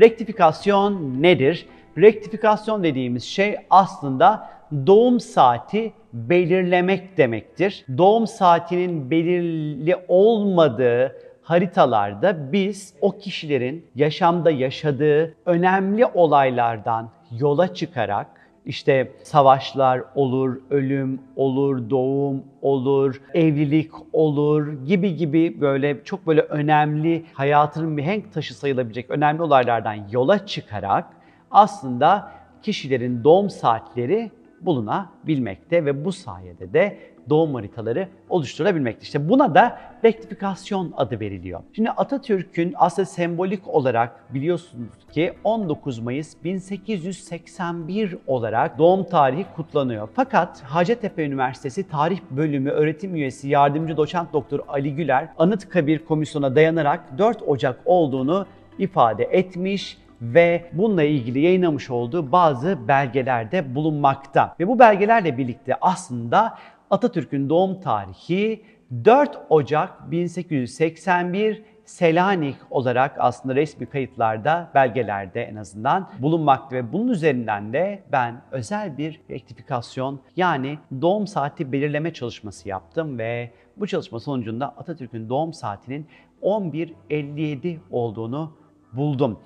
rektifikasyon nedir? Rektifikasyon dediğimiz şey aslında doğum saati belirlemek demektir. Doğum saatinin belirli olmadığı haritalarda biz o kişilerin yaşamda yaşadığı önemli olaylardan yola çıkarak işte savaşlar olur, ölüm olur, doğum olur, evlilik olur gibi gibi böyle çok böyle önemli hayatının mihenk taşı sayılabilecek önemli olaylardan yola çıkarak aslında kişilerin doğum saatleri bulunabilmekte ve bu sayede de doğum haritaları oluşturabilmekte. İşte buna da rektifikasyon adı veriliyor. Şimdi Atatürk'ün aslında sembolik olarak biliyorsunuz ki 19 Mayıs 1881 olarak doğum tarihi kutlanıyor. Fakat Hacettepe Üniversitesi Tarih Bölümü öğretim üyesi yardımcı doçent doktor Ali Güler Anıtkabir Komisyonu'na dayanarak 4 Ocak olduğunu ifade etmiş ve bununla ilgili yayınlamış olduğu bazı belgelerde bulunmakta. Ve bu belgelerle birlikte aslında Atatürk'ün doğum tarihi 4 Ocak 1881 Selanik olarak aslında resmi kayıtlarda, belgelerde en azından bulunmakta ve bunun üzerinden de ben özel bir rektifikasyon yani doğum saati belirleme çalışması yaptım ve bu çalışma sonucunda Atatürk'ün doğum saatinin 11.57 olduğunu buldum.